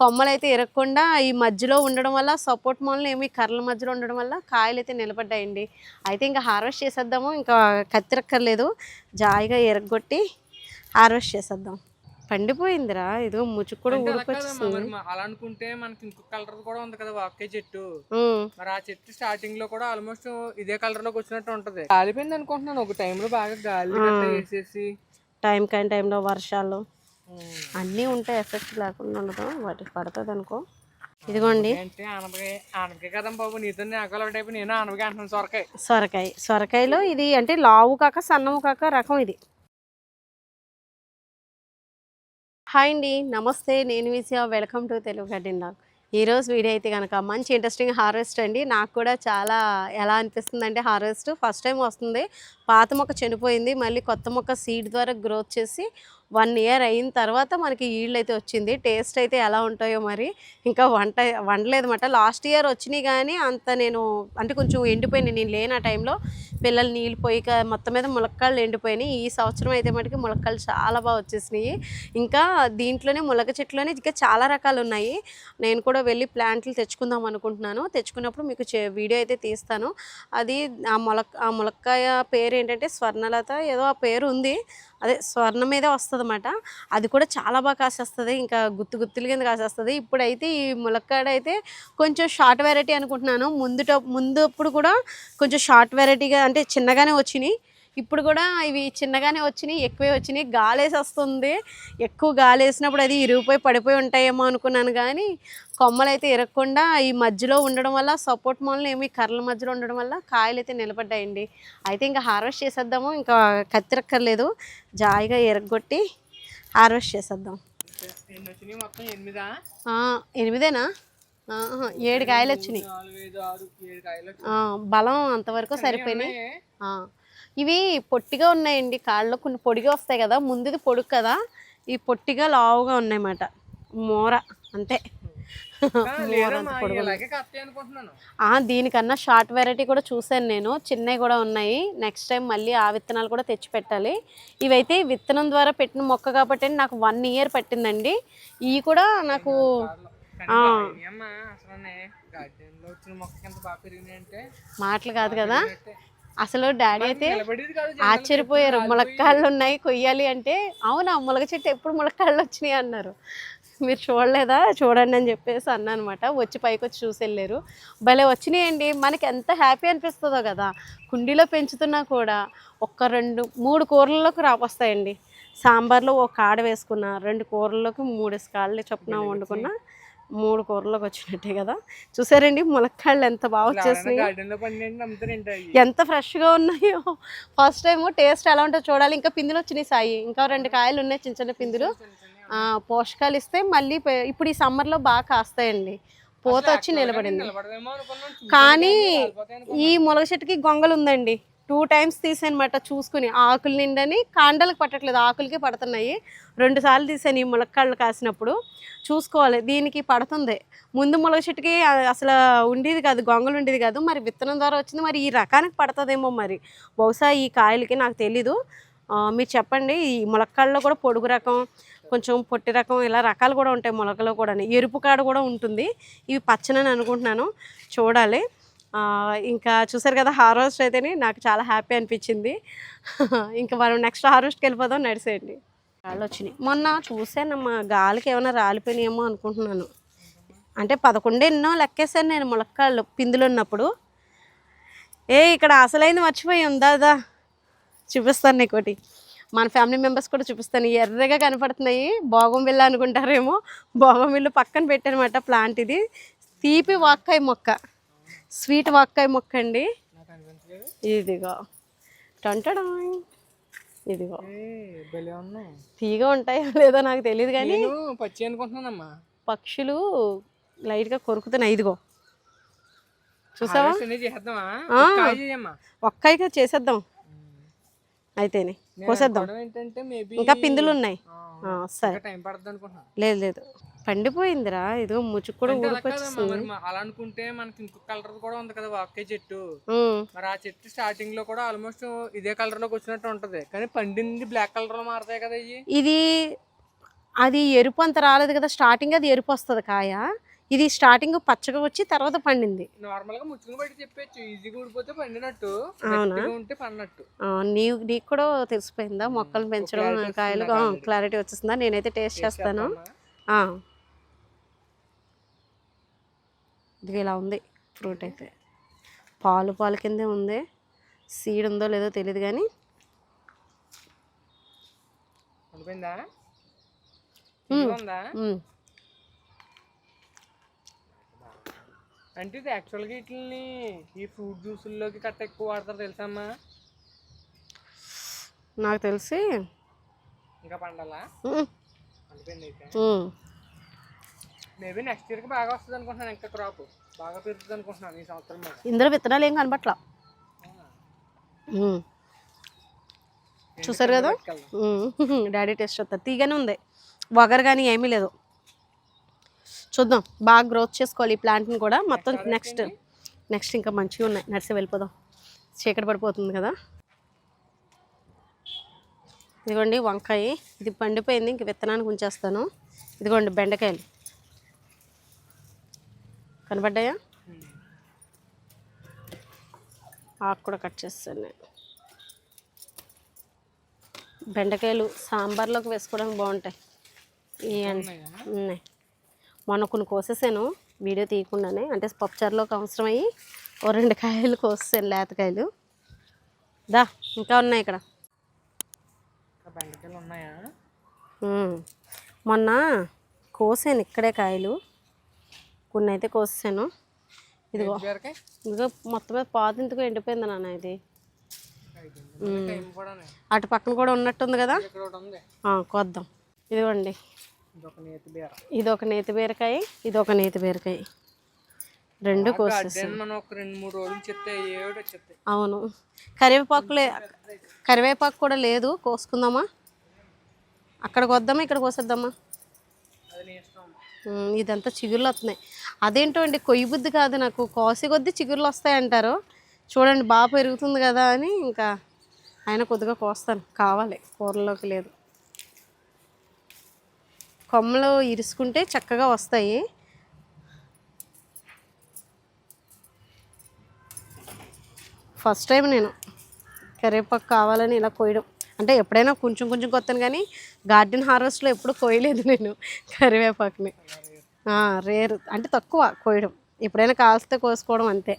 కొమ్మలు అయితే ఇరగకుండా ఈ మధ్యలో ఉండడం వల్ల సపోర్ట్ మొలలు ఏమి కర్రల మధ్యలో ఉండడం వల్ల కాయలు అయితే నిలబడ్డాయండి. అయితే ఇంకా హార్వెస్ట్ చేసేద్దాము. ఇంకా కత్తిరక్కర్లేదు. జాయిగా ఎరగొట్టి హార్వెస్ట్ చేసేద్దాం. పండిపోయిందిరా. ఇదిగో ముచుకు కూడా అంటే అలా అనుకుంటే మనకి ఇంకొక కలర్ కూడా ఉంది కదా ఒకే చెట్టు. మరి ఆ చెట్టు స్టార్టింగ్లో కూడా ఆల్మోస్ట్ ఇదే కలర్లోకి వచ్చినట్టు ఉంటది. కాలిపోయింది అనుకుంటున్నాను. ఒక టైంలో బాగా గాలి వేసేసి. టైం కాని టైంలో వర్షాలు. అన్నీ ఉంటాయి ఎఫెక్ట్ లేకుండా ఉండదు వాటికి పడుతుంది అనుకో ఇదిగోండి సొరకాయ. సొరకాయ. సొరకాయలో ఇది అంటే లావు కాక సన్నము కాక రకం ఇది. హాయ్ అండి. నమస్తే. నేను విసియా welcome to Telugu garden dog ఈరోజు వీడియో అయితే కనుక మంచి ఇంట్రెస్టింగ్ హార్వెస్ట్ అండి. నాకు కూడా చాలా ఎలా అనిపిస్తుంది అంటే హార్వెస్ట్ ఫస్ట్ టైం వస్తుంది. పాత మొక్క చనిపోయింది. మళ్ళీ కొత్త మొక్క సీడ్ ద్వారా గ్రోత్ చేసి వన్ ఇయర్ అయిన తర్వాత మనకి ఈల్డ్ అయితే వచ్చింది. టేస్ట్ అయితే ఎలా ఉంటాయో మరి. ఇంకా వంట వండలేదు అనమాట లాస్ట్ ఇయర్ వచ్చినాయి కానీ అంత నేను అంటే కొంచెం ఎండిపోయినాయి. నేను లేని ఆ టైంలో పిల్లలు నీళ్ళు పోయి మొత్తం మీద ములక్కాళ్ళు ఎండిపోయినాయి. ఈ సంవత్సరం అయితే మటుకు ములక్కాళ్ళు చాలా బాగా వచ్చేసినాయి. ఇంకా దీంట్లోనే ములక చెట్లోనే ఇంకా చాలా రకాలు ఉన్నాయి. నేను కూడా వెళ్ళి ప్లాంట్లు తెచ్చుకుందాం అనుకుంటున్నాను. తెచ్చుకున్నప్పుడు మీకు చే- వీడియో అయితే తీస్తాను. అది ఆ మొలక ఆ ములక్కాయ పేరు ఏంటంటే స్వర్ణలత ఏదో ఆ పేరు ఉంది. అదే స్వర్ణం మీదే వస్తుంది అన్నమాట అది కూడా చాలా బాగా కాసేస్తుంది. ఇంకా గుత్తు గుత్తుల కింద కాసేస్తుంది. ఇప్పుడైతే ఈ ములక్కాడ అయితే కొంచెం షార్ట్ వెరైటీ అనుకుంటున్నాను. ముందు ముందు అప్పుడు కూడా కొంచెం షార్ట్ వెరైటీగా అంటే చిన్నగానే వచ్చినాయి. ఇప్పుడు కూడా ఇవి చిన్నగానే వచ్చినాయి ఎక్కువే వచ్చినాయి. గాలేసి వస్తుంది ఎక్కువ గాలి వేసినప్పుడు అది ఇరిగిపోయి పడిపోయి ఉంటాయేమో అనుకున్నాను కానీ కొమ్మలు అయితే ఇరగకుండా ఈ మధ్యలో ఉండడం వల్ల సపోర్ట్ మొలలు ఏమి కర్రల మధ్యలో ఉండడం వల్ల కాయలు అయితే నిలబడ్డాయండి. అయితే ఇంకా హార్వెస్ట్ చేసేద్దాము. ఇంకా కత్తిరక్కర్లేదు. జాయిగా ఎరగొట్టి హార్వెస్ట్ చేసేద్దాం. ఎనిమిదేనా? ఏడు కాయలు వచ్చినాయి. బలం అంతవరకు సరిపోయినాయి. ఇవి పొట్టిగా ఉన్నాయండి. కాళ్ళలో కొన్ని పొడిగా వస్తాయి కదా ముందుది పొడుగు కదా ఈ పొట్టిగా లావుగా ఉన్నాయన్నమాట. మోర అంతే. ఆ, దీనికన్నా షార్ట్ వెరైటీ కూడా చూశాను నేను. చిన్నవి కూడా ఉన్నాయి. నెక్స్ట్ టైం మళ్ళీ ఆ విత్తనాలు కూడా తెచ్చి పెట్టాలి. ఇవైతే విత్తనం ద్వారా పెట్టిన మొక్క కాబట్టి నాకు వన్ ఇయర్ పట్టిందండి. ఇవి కూడా నాకు మాటలు కాదు కదా. అసలు డాడీ అయితే ఆశ్చర్యపోయారు. ములక్కాళ్ళు ఉన్నాయి కొయ్యాలి అంటే అవునా ములగ చెట్టు ఎప్పుడు ములక్కాళ్ళు వచ్చినాయి అన్నారు. మీరు చూడలేదా? చూడండి అని చెప్పేసి అన్నా అనమాట వచ్చి పైకి వచ్చి చూసి వెళ్ళారు. భలే వచ్చినాయండి. మనకి ఎంత హ్యాపీ అనిపిస్తుందో కదా. కుండీలో పెంచుతున్నా కూడా ఒక్క రెండు మూడు కూరల్లోకి రావస్తాయండి. సాంబార్లో ఒక కాడ వేసుకున్నా రెండు కూరల్లోకి మూడు కాళ్ళు చొప్పున వండుకున్నా మూడు కూరలోకి వచ్చినట్టే కదా. చూసారండి ములక్కాళ్ళు ఎంత బాగా వచ్చేసినాయి. ఎంత ఫ్రెష్గా ఉన్నాయో. ఫస్ట్ టైం టేస్ట్ ఎలా ఉంటుందో చూడాలి. ఇంకా పిందులు వచ్చినాయి సాయి. ఇంకా రెండు కాయలు ఉన్నాయి చిన్న చిన్న పిందులు. ఆ, పోషకాలు ఇస్తే మళ్ళీ ఇప్పుడు ఈ సమ్మర్లో బాగా కాస్తాయండి. పూత వచ్చి నిలబడింది. కానీ. ఈ ములగ చెట్టుకి గొంగలు ఉందండి. టూ టైమ్స్ తీసానమాట చూసుకుని. ఆకులు నిండని కాండాలకు పట్టట్లేదు ఆకులకి పడుతున్నాయి. రెండు సార్లు తీసాను ఈ ములక్కాళ్ళు కాసినప్పుడు. చూసుకోవాలి దీనికి పడుతుంది. ముందు ములగ చెట్టుకి అసలు ఉండేది కాదు గొంగలు ఉండేది కాదు మరి విత్తనం ద్వారా వచ్చింది మరి ఈ రకానికి పడుతుందేమో మరి. బహుశా ఈ కాయలకి నాకు తెలీదు. మీరు చెప్పండి ఈ ములక్కాళ్ళలో కూడా పొడుగు రకం కొంచెం పొట్టి రకం ఇలా రకాలు కూడా ఉంటాయి మొలకలో కూడా ఎరుపు కాడ కూడా ఉంటుంది. ఇవి పచ్చనని అనుకుంటున్నాను. చూడాలి. ఇంకా చూసారు కదా హార్వెస్ట్ అయితేనే నాకు చాలా హ్యాపీ అనిపించింది. ఇంకా మనం నెక్స్ట్ హార్వెస్ట్కి వెళ్ళిపోదాం నడిసేయండి. గాలి వచ్చినాయి. మొన్న చూసానమ్మా గాలికి ఏమైనా రాలిపోయినాయేమో అనుకుంటున్నాను. అంటే పదకొండు ఎన్నో లెక్కేసాను నేను ములక్కాళ్ళు పిందులు ఉన్నప్పుడు. ఏ ఇక్కడ అసలైంది మర్చిపోయాం దాదా చూపిస్తాను నీకోటి. ఒకటి మన ఫ్యామిలీ మెంబర్స్ కూడా చూపిస్తాను. ఎర్రగా కనపడుతున్నాయి. భోగం బిల్ల అనుకుంటారేమో. భోగం బిల్లు పక్కన పెట్టానమాట ప్లాంట్ ఇది. తీపి వాక్కాయ మొక్క. స్వీట్ వాక్కాయ మొక్క అండి ఇదిగో. టంటడాయ్ ఇదిగో తీగా ఉంటాయో లేదో నాకు తెలియదు కానీ పచ్చి అనుకుంటున్నానమ్మా. పక్షులు లైట్గా కొరుకుతున్నాయి. ఇదిగో. చూసావా? ఒక్కయిగా చేసేద్దాం. అయితేనే. కోసేద్దాం. ఇంకా పిందులు ఉన్నాయి. సరే. లేదు లేదు. పండిపోయిందిరా. ఇదిగో ముచ్చుకు కూడా అంటే అలా అనుకుంటే మనకి ఇంకొక కలర్ కూడా ఉంది కదా ఒకే చెట్టు. మరి ఆ చెట్టు స్టార్టింగ్లో కూడా ఆల్మోస్ట్ ఇదే కలర్లోకి వచ్చినట్టు ఉంటది. కానీ పండింది బ్లాక్ కలర్లో మారుతాయి కదా ఇవి ఇది అది ఎరుపు అంత రాలేదు కదా. స్టార్టింగ్ అది ఎరుపు వస్తుంది కాయ. ఇది స్టార్టింగ్ పచ్చగా వచ్చి తర్వాత పండింది. నార్మల్గా ముచ్చుకుని బట్టి చెప్పచ్చు ఈజీగా ఊడిపోతే పండినట్టు అవునా? ఉంటే పడినట్టు. నీవు నీకు కూడా తెలిసిపోయిందా? మొక్కలు పెంచడం కాయలు? క్లారిటీ వచ్చేస్తుందా నేనైతే టేస్ట్ చేస్తాను చేద్దామా? ఆ. ఇది ఇలా ఉంది. ఫ్రూట్ అయితే. పాలు పాలు కిందే ఉంది. సీడ్ ఉందో లేదో తెలియదు కానీ. అంటే ఇది యాక్చువల్గా వీటిని ఈ ఫ్రూట్ జ్యూసుల్లోకి కట్ట ఎక్కువ వాడతారు తెలుసమ్మా? నాకు తెలిసి ఇంకా పండాలా. మేబీ నెక్స్ట్ ఇయర్కి బాగా వస్తుంది అనుకుంటున్నాను ఇంకా క్రాప్ బాగా పెరుగుతుంది అనుకుంటున్నాను ఈ సంవత్సరం ఇందులో విత్తనాలు ఏం కనబట్లా. చూసారు కదా? డాడీ టేస్ట్ వస్తుంది తీగానే ఉంది. వగరు కానీ ఏమీ లేదు. చూద్దాం. బాగా గ్రోత్ చేసుకోవాలి ఈ ప్లాంట్ని కూడా. మొత్తం నెక్స్ట్ నెక్స్ట్ ఇంకా మంచిగా ఉన్నాయి. నడిచి వెళ్ళిపోదాం. చీకటి పడిపోతుంది కదా? ఇదిగోండి వంకాయ. ఇది పండిపోయింది. ఇంక విత్తనానికి ఉంచేస్తాను. ఇదిగోండి బెండకాయలు. కనబడ్డాయా? ఆకు కూడా కట్ చేస్తాను నేను బెండకాయలు సాంబార్లోకి వేసుకోవడానికి బాగుంటాయి. ఉన్నాయి? మొన్న కొన్ని కోసేసాను వీడియో తీయకుండానే. అంటే పప్పుచారులోకి అవసరమయ్యి ఓ రెండు కాయలు కోసేసాను లేతకాయలు దా ఇంకా ఉన్నాయి ఇక్కడ. మొన్న కోసాను ఇక్కడే కాయలు. కొన్ని అయితే కోసాను ఇదిగో ఇదిగో మొత్తం మీద పాతింతకు ఎండిపోయింది నాన్న ఇది. అటు పక్కన కూడా ఉన్నట్టుంది కదా? కొద్దాం. ఇదిగోండి. ఇది ఒక నేతి బీరకాయ ఇది ఒక నేతి బీరకాయ. రెండు వచ్చేస్తాయి అవును. కరివేపాకులే కరివేపాకు కూడా లేదు. కోసుకుందామా? అక్కడికి వద్దామా ఇక్కడ కోసేద్దామా? ఇదంతా చిగుర్లు వస్తున్నాయి. అదేంటో అండి కొయ్యి బుద్ధి కాదు నాకు. కోసి కొద్దీ చిగుర్లు వస్తాయంటారు చూడండి బాగా పెరుగుతుంది కదా అని ఇంకా ఆయన కొద్దిగా కోస్తాను. కావాలి కూరలోకి లేదు. కొమ్మలు ఇరుసుకుంటే చక్కగా వస్తాయి. ఫస్ట్ టైం నేను కరివేపాకు కావాలని ఇలా కోయడం అంటే ఎప్పుడైనా కొంచెం కొంచెం కొత్తాను కానీ గార్డెన్ హార్వెస్ట్లో ఎప్పుడు కోయలేదు నేను కరివేపాకుని. రేరు అంటే తక్కువ కోయడం. ఎప్పుడైనా కాల్స్తే కోసుకోవడం అంతే.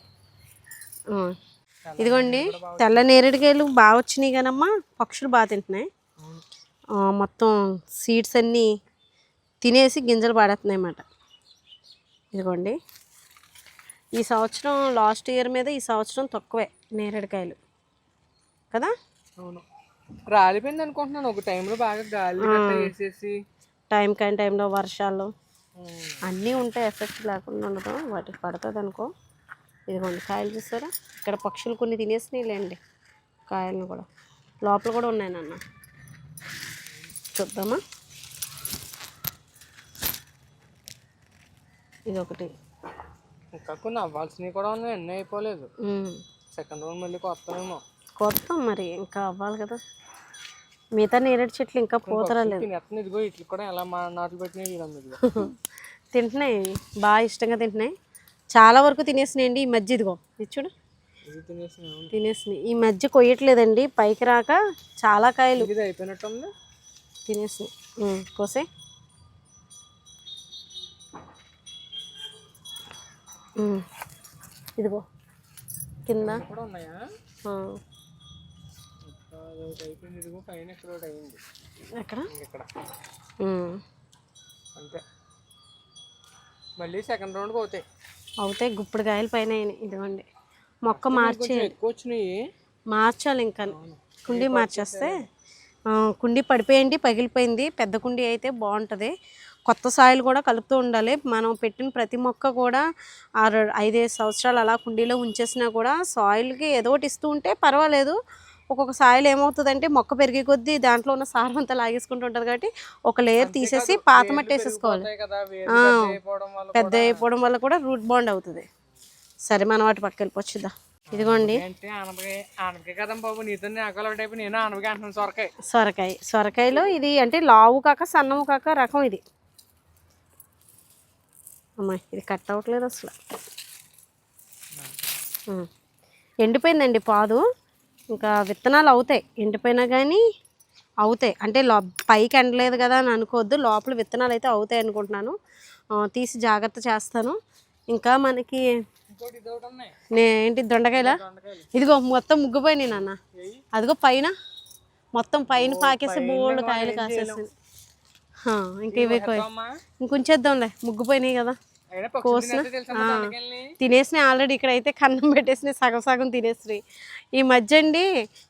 ఇదిగోండి తెల్ల నేరేడుకాయలు బాగా వచ్చినాయి కానమ్మా పక్షులు బాగా తింటున్నాయి. మొత్తం సీడ్స్ అన్నీ తినేసి గింజలు పాడేస్తున్నాయి అన్నమాట. ఇదిగోండి. ఈ సంవత్సరం లాస్ట్ ఇయర్ మీద ఈ సంవత్సరం తక్కువే నేరేడుకాయలు. కదా? అవును. రాలిపోయింది అనుకుంటున్నాను ఒక టైంలో బాగా గాలి గట్ట వేసేసి. టైం కాని టైంలో వర్షాలు. అన్నీ ఉంటాయి ఎఫెక్ట్ లేకుండా ఉండదు వాటికి పడుతుంది అనుకో ఇదిగోండి కాయలు చూసారా? ఇక్కడ పక్షులు కొన్ని తినేసినాయిలేండి కాయలను కూడా. లోపల కూడా ఉన్నాయి నాన్న. చూద్దామా? ఇది ఒకటి ఇంకా కొన్ని అవ్వాల్సినవి కూడా ఉన్నాయి అన్నీ అయిపోలేదు. సెకండ్ రౌండ్ మళ్ళీ కొత్తమేమో కొత్త మరి ఇంకా అవ్వాలి కదా. మిగతా నేరేడు చెట్లు ఇంకా పూతరాలేదు ఇదిగో ఇట్లు కూడా ఎలా మా నాట్లు పెట్టినాయి తింటున్నాయి బాగా ఇష్టంగా తింటున్నాయి. చాలా వరకు తినేసినాయండి ఈ మధ్య ఇదిగో. ఇది చూడు. తినేసినాయి ఈ మధ్య కొయ్యట్లేదండి పైకి రాక చాలా కాయలు అయిపోయినట్టుంది తినేసినాయి. కోసే. ఇదిగో. కింద. కూడా ఉన్నాయా? అదొకటి అయిపోయింది ఇదిగో పైన ఇక్కడ ఒకటి అయింది ఎక్కడ? ఇక్కడ. ఉమ్, అంతే. మళ్ళీ సెకండ్ రౌండ్కి అవుతాయి. అవుతాయి గుప్పుడు కాయలు పైన అయినాయి. ఇదిగోండి. మొక్క మార్చే కొంచెం ఎక్కువ వచ్చినాయి. మార్చాలి ఇంకా. కుండీ మార్చేస్తే? కుండీ పడిపోయింది పగిలిపోయింది. పెద్ద కుండీ అయితే బాగుంటుంది. కొత్త సాయిల్ కూడా కలుపుతూ ఉండాలి. మనం పెట్టిన ప్రతి మొక్క కూడా ఆరు ఐదైదు సంవత్సరాలు అలా కుండీలో ఉంచేసినా కూడా సాయిల్కి ఏదో ఒకటి ఇస్తూ ఉంటే పర్వాలేదు. ఒక్కొక్క సాయిల్ ఏమవుతుందంటే మొక్క పెరిగే కొద్దీ దాంట్లో ఉన్న సారం అంతా లాగేసుకుంటూ ఉంటుంది కాబట్టి ఒక లేయర్ తీసేసి పాత మట్టి వేసేసుకోవాలి. పెద్ద అయిపోవడం వల్ల కూడా. రూట్ బాండ్ అవుతుంది. సరే మనం వాటి పక్క వెళ్ళిపోవచ్చుదా ఇదిగోండి. సొరకాయ. సొరకాయ సొరకాయలో ఇది అంటే లావు కాక సన్నము కాక రకం ఇది. అమ్మాయి ఇది కట్ అవ్వట్లేదు అసలు. ఎండిపోయిందండి పాదు. ఇంకా విత్తనాలు అవుతాయి. ఎండిపోయినా కానీ అవుతాయి. అంటే లో పైకి ఎండలేదు కదా అని అనుకోవద్దు. లోపల విత్తనాలు అయితే అవుతాయి అనుకుంటున్నాను. తీసి జాగ్రత్త చేస్తాను. ఇంకా మనకి నే ఏంటి దొండకాయలా? ఇదిగో మొత్తం ముగ్గుపోయినాయి నాన్న. అదిగో పైన. మొత్తం పైన పాకేసి బోల్డ్ కాయలు కాసేసి. ఇంకా ఇవి ఇంకొంచేద్దాంలే. ముగ్గుపోయినాయి కదా. దొండకాయల్ని తినేసినాయి ఆల్రెడీ ఇక్కడైతే కన్నం పెట్టేసినాయి సగం సగం తినేసినాయి. ఈ మధ్య అండి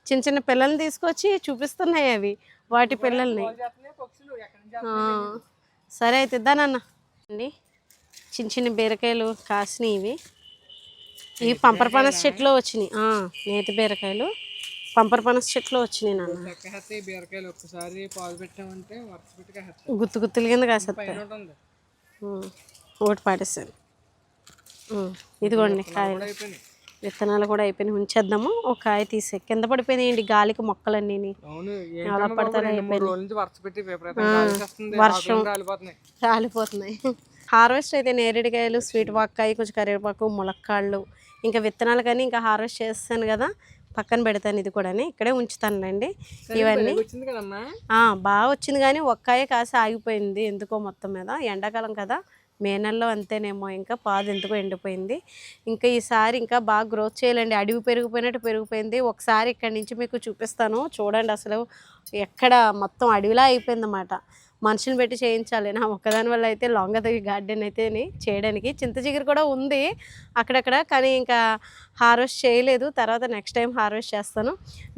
చిన్న చిన్న పిల్లల్ని తీసుకొచ్చి చూపిస్తున్నాయి అవి వాటి పిల్లల్ని. సరే అయితే ఇద్దానన్న అండి చిన్న చిన్న బీరకాయలు కాసినాయి ఇవి. ఇవి పంపర పనస చెట్లో వచ్చినాయి. నేతి బీరకాయలు. పంపర పనస చెట్లో వచ్చినాయి నాన్న. బీరకాయలు ఒక్కసారి పాలు పెట్టామంటే గుత్తు గుత్తుల కింద కాసేస్తాయి ఒకటి పాటిస్తాను ఉమ్, ఇదిగోండి కాయలు. విత్తనాలు కూడా అయిపోయినాయి. ఉంచేద్దాము. ఒక కాయ తీసే కింద పడిపోయినాయండి గాలికి మొక్కలన్నీ. గాలి వస్తుంది వర్షం. రాలిపోతున్నాయి. హార్వెస్ట్ అయితే నేరేడుకాయలు స్వీట్ వాక్కాయ కొంచెం కరివేపాకు ములక్కాళ్ళు ఇంకా విత్తనాలు కానీ ఇంకా హార్వెస్ట్ చేస్తాను కదా పక్కన పెడతాను ఇది కూడా ఇక్కడే ఉంచుతానులేండి. ఇవన్నీ బాగా వచ్చింది కానీ ఒక్కాయ కాసి ఆగిపోయింది ఎందుకో మొత్తం మీద. ఎండాకాలం కదా. మే నెలలో అంతేనేమో ఇంకా పాదు ఎందుకు ఎండిపోయింది. ఇంకా ఈసారి ఇంకా బాగా గ్రోత్ చేయాలండి. అడవి పెరిగిపోయినట్టు పెరిగిపోయింది. ఒకసారి ఇక్కడి నుంచి మీకు చూపిస్తాను. చూడండి అసలు ఎక్కడ మొత్తం అడవిలా అయిపోయిందన్నమాట. మనుషులు పెట్టి చేయించాలి. నా ఒక్కదాని వల్ల అయితే లొంగదగి గార్డెన్ అయితే చేయడానికి. చింత చిగురు కూడా ఉంది అక్కడక్కడ కానీ ఇంకా హార్వెస్ట్ చేయలేదు. తర్వాత నెక్స్ట్ టైం హార్వెస్ట్ చేస్తాను.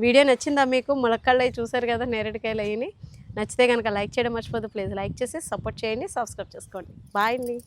వీడియో నచ్చిందా మీకు? ములక్కాళ్ళు అవి చూసారు కదా నేరేడుకాయలు అయ్యి నచ్చితే కనుక లైక్ చేయడం మర్చిపోదు ప్లీజ్ లైక్ చేసి సపోర్ట్ చేయండి సబ్స్క్రైబ్ చేసుకోండి. బాయ్ అండి.